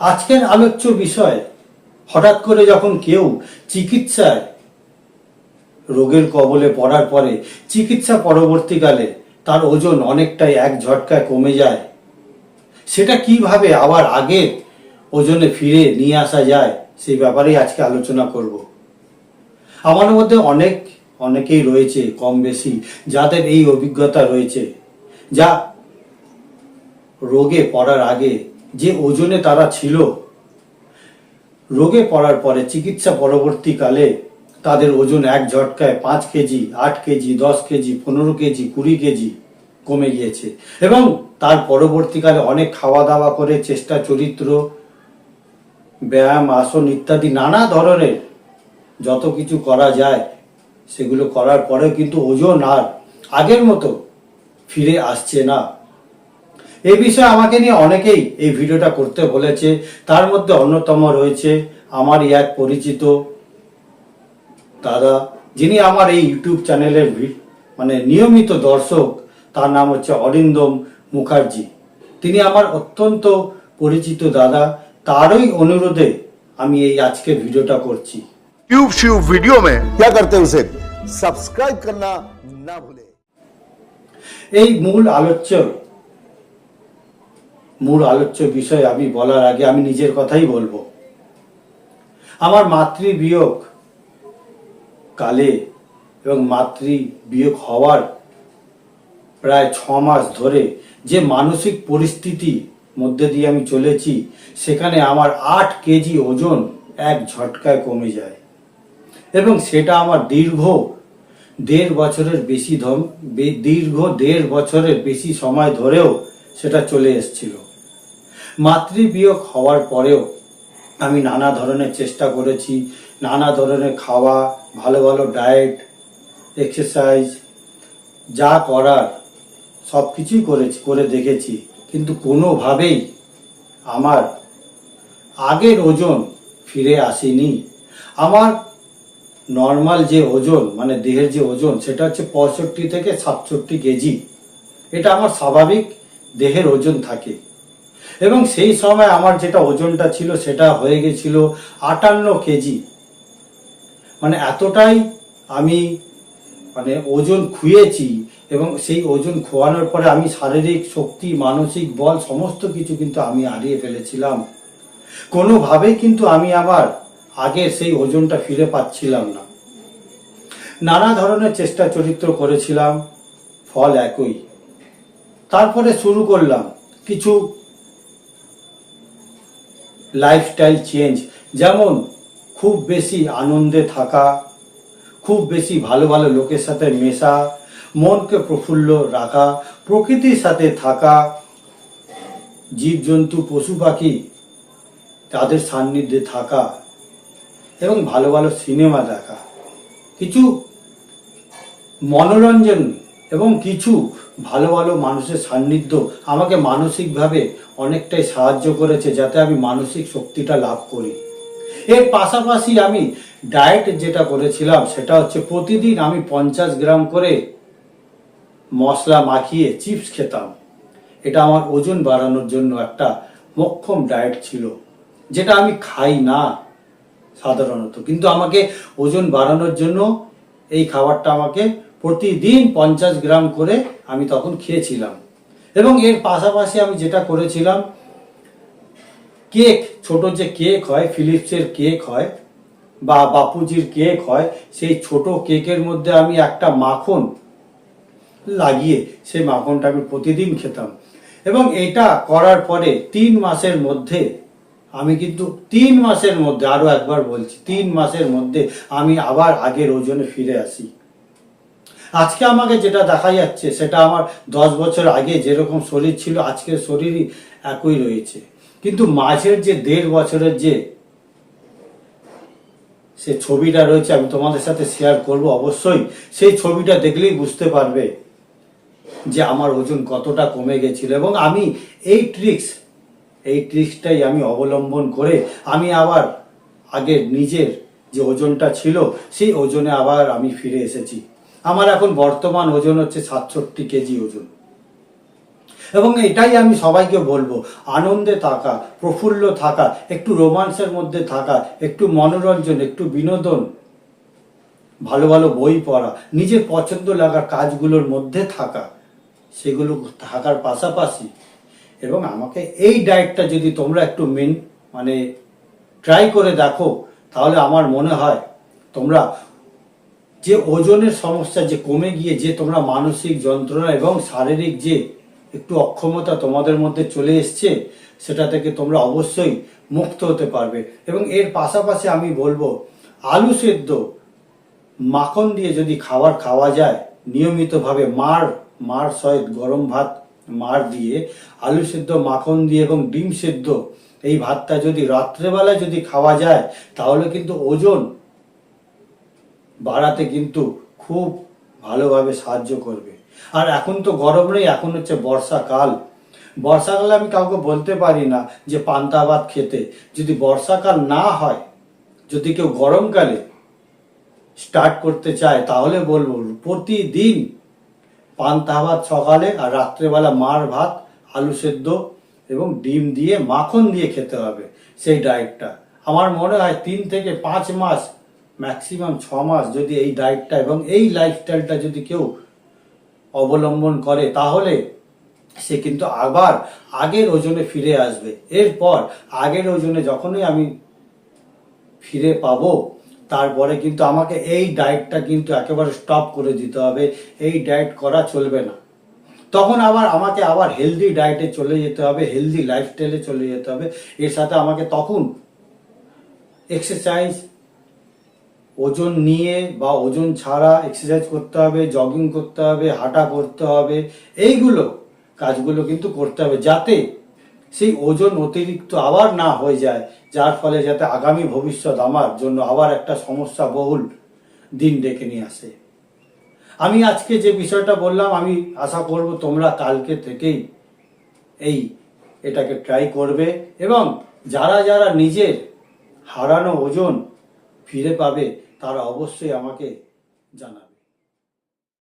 আজকের আলোচ্য বিষয়, হঠাৎ করে যখন কেউ চিকিৎসায় রোগের কবলে পড়ার পরে চিকিৎসা পরবর্তীকালে তার ওজন অনেকটাই এক ঝটকায় কমে যায়, সেটা কীভাবে আবার আগের ওজনে ফিরে নিয়ে আসা যায়, সেই ব্যাপারেই আজকে আলোচনা করব। আমার মধ্যে অনেক, অনেকেই রয়েছে কম বেশি, যাদের এই অভিজ্ঞতা রয়েছে, যা রোগে পড়ার আগে যে ওজনে তারা ছিল, রোগে পড়ার পরে চিকিৎসা পরবর্তীকালে তাদের ওজন এক ঝটকায় পাঁচ কেজি, আট কেজি, দশ কেজি, পনেরো কেজি, কুড়ি কেজি কমে গিয়েছে। এবং তার পরবর্তীকালে অনেক খাওয়া দাওয়া করে, চেষ্টা, চরিত্র, ব্যায়াম, আসন ইত্যাদি নানা ধরনের যত কিছু করা যায়, সেগুলো করার পরেও কিন্তু ওজন আর আগের মতো ফিরে আসছে না। এই বিষয়ে আমাকে নিয়ে অনেকেই এই ভিডিওটা করতে বলেছে তার মধ্যে অন্যতম রয়েছে আমারই এক পরিচিত দাদা যিনি আমার এই ইউটিউব চ্যানেলের ভি- মানে নিয়মিত দর্শক তার নাম হচ্ছে অরিন্দম মুখার্জি তিনি আমার অত্যন্ত পরিচিত দাদা তারই অনুরোধে আমি এই আজকের ভিডিওটা করছি ट्यूब श्यूब वीडियो में क्या करते हैं उसे सब्सक्राइब करना ना भूलें এই মূল আলোচ্য মূল আলোচ্য বিষয় আমি বলার আগে আমি নিজের কথাই বলব। আমার মাতৃ বিয়োগ কালে এবং মাতৃ বিয়োগ হওয়ার প্রায় ছ মাস ধরে যে মানসিক পরিস্থিতি মধ্যে দিয়ে আমি চলেছি, সেখানে আমার আট কেজি ওজন এক ঝটকায় কমে যায়। এবং সেটা আমার দীর্ঘ দেড় বছরের বেশি দীর্ঘ দেড় বছরের বেশি সময় ধরেও সেটা চলে এসেছিল। মাতৃবিয়োগ হওয়ার পরেও আমি নানা ধরনের চেষ্টা করেছি, নানা ধরনের খাওয়া, ভালো ভালো ডায়েট, এক্সারসাইজ, যা করার সব কিছুই করেছি, করে দেখেছি। কিন্তু কোনোভাবেই আমার আগের ওজন ফিরে আসেনি। আমার নর্মাল যে ওজন মানে দেহের যে ওজন, সেটা হচ্ছে পঁয়ষট্টি থেকে সাতষট্টি কেজি। এটা আমার স্বাভাবিক দেহের ওজন থাকে। এবং সেই সময় আমার যেটা ওজনটা ছিল সেটা হয়ে গেছিল আটান্ন কেজি। মানে এতটাই আমি মানে ওজন খুয়েছি এবং সেই ওজন খোয়ানোর পরে আমি শারীরিক শক্তি, মানসিক বল সমস্ত কিছু কিন্তু আমি হারিয়ে ফেলেছিলাম। কোনোভাবেই কিন্তু আমি আমার আগে সেই ওজনটা ফিরে পাচ্ছিলাম না। নানা ধরনের চেষ্টা চরিত্র করেছিলাম, ফল একই। তারপরে শুরু করলাম কিছু লাইফস্টাইল চেঞ্জ যেমন, খুব বেশি আনন্দে থাকা, খুব বেশি ভালো ভালো লোকের সাথে মেশা, মনকে প্রফুল্ল রাখা, প্রকৃতির সাথে থাকা, জীবজন্তু, পশু পাখি তাদের সান্নিধ্যে থাকা এবং ভালো ভালো সিনেমা দেখা। কিছু মনোরঞ্জন এবং কিছু ভালো ভালো মানুষের সান্নিধ্য আমাকে মানসিকভাবে অনেকটাই সাহায্য করেছে যাতে আমি মানসিক শক্তিটা লাভ করি। এর পাশাপাশি আমি ডায়েট যেটা করেছিলাম সেটা হচ্ছে প্রতিদিন আমি পঞ্চাশ গ্রাম করে মশলা মাখিয়ে চিপস খেতাম। এটা আমার ওজন বাড়ানোর জন্য একটা মক্ষম ডায়েট ছিল, যেটা আমি খাই না সাধারণত। কিন্তু আমাকে ওজন বাড়ানোর জন্য এই খাবারটা আমাকে প্রতিদিন পঞ্চাশ গ্রাম করে আমি তখন খেয়েছিলাম। এবং এর পাশাপাশি আমি যেটা করেছিলাম, কেক, ছোট যে কেক হয়, ফিলিপসের কেক হয় বা বাপুজির কেক হয়, সেই ছোট কেকের মধ্যে আমি একটা মাখন লাগিয়ে সেই মাখনটা আমি প্রতিদিন খেতাম। এবং এটা করার পরে তিন মাসের মধ্যে, আমি কিন্তু তিন মাসের মধ্যে আরও একবার বলছি, তিন মাসের মধ্যে আমি আবার আগের ওজনে ফিরে আসি। আজকে আমাকে যেটা দেখা যাচ্ছে, সেটা আমার দশ বছর আগে যেরকম শরীর ছিল, আজকের শরীরই একই রয়েছে। কিন্তু মাঝের যে দেড় বছরের যে সে ছবিটা রয়েছে, আমি তোমাদের সাথে শেয়ার করব। অবশ্যই সেই ছবিটা দেখলেই বুঝতে পারবে যে আমার ওজন কতটা কমে গেছিল। এবং আমি এই ট্রিক্স এই ট্রিক্সটাই আমি অবলম্বন করে আমি আবার আগের নিজের যে ওজনটা ছিল, সেই ওজনে আবার আমি ফিরে এসেছি। আমার এখন বর্তমান ওজন হচ্ছে সাতষট্টি কেজি ওজন। এবং এটাই আমি সবাইকে বলব, আনন্দে থাকা, প্রফুল্ল থাকা, একটু রোমান্সের মধ্যে থাকা, একটু মনোরঞ্জন, একটু বিনোদন, ভালো ভালো বই পড়া নিজের পছন্দ লাগার কাজগুলোর মধ্যে থাকা, সেগুলো থাকার পাশাপাশি এবং আমাকে এই ডায়েটটা যদি তোমরা একটু মেন মানে ট্রাই করে দেখো, তাহলে আমার মনে হয় তোমরা যে ওজনের সমস্যা, যে কমে গিয়ে, যে তোমরা মানসিক যন্ত্রণা এবং শারীরিক যে একটু অক্ষমতা তোমাদের মধ্যে চলে এসছে, সেটা থেকে তোমরা অবশ্যই মুক্ত হতে পারবে। এবং এর পাশাপাশি আমি বলব, আলু সেদ্ধ, মাখন দিয়ে যদি খাবার খাওয়া যায়, নিয়মিতভাবে মার মার সহিত গরম ভাত, মার দিয়ে, আলু সেদ্ধ, মাখন দিয়ে এবং ডিম সেদ্ধ, এই ভাতটা যদি রাত্রেবেলায় যদি খাওয়া যায়, তাহলে কিন্তু ওজন বাড়াতে কিন্তু খুব ভালোভাবে সাহায্য করবে। আর এখন তো গরম নেই, এখন হচ্ছে বর্ষাকাল। বর্ষাকালে আমি কাউকে বলতে পারি না যে পান্তা খেতে। যদি বর্ষাকাল না হয়, যদি কেউ গরমকালে স্টার্ট করতে চায়, তাহলে বলব প্রতিদিন পান্তা ভাত সকালে আর রাত্রেবেলা মার ভাত, আলু সেদ্ধ এবং ডিম দিয়ে মাখন দিয়ে খেতে হবে। সেই ডায়েটটা আমার মনে হয় তিন থেকে পাঁচ মাস ম্যাক্সিমাম ছ মাস যদি এই ডায়েটটা এবং এই লাইফস্টাইলটা যদি কেউ অবলম্বন করে, তাহলে সে কিন্তু আবার আগের ওজনে ফিরে আসবে। এরপর আগের ওজনে যখনই আমি ফিরে পাবো, তারপরে কিন্তু আমাকে এই ডায়েটটা কিন্তু একেবারে স্টপ করে দিতে হবে। এই ডায়েট করা চলবে না। তখন আবার আমাকে আবার হেলদি ডায়েটে চলে যেতে হবে হেলদি লাইফস্টাইলে চলে যেতে হবে। এর সাথে আমাকে তখন এক্সারসাইজ ওজন নিয়ে বা ওজন ছাড়া এক্সারসাইজ করতে হবে জগিং করতে হবে, হাঁটা করতে হবে, এইগুলো কাজগুলো কিন্তু করতে হবে যাতে সেই ওজন অতিরিক্ত আবার না হয়ে যায়, যার ফলে যাতে আগামী ভবিষ্যৎ আমার জন্য আবার একটা সমস্যা বহুল দিন ডেকে নিয়ে আসে। আমি আজকে যে বিষয়টা বললাম, আমি আশা করব তোমরা কালকে থেকেই এই এটাকে ট্রাই করবে এবং যারা যারা নিজের হারানো ওজন ফিরে পাবে তারা অবশ্যই আমাকে জানাবে।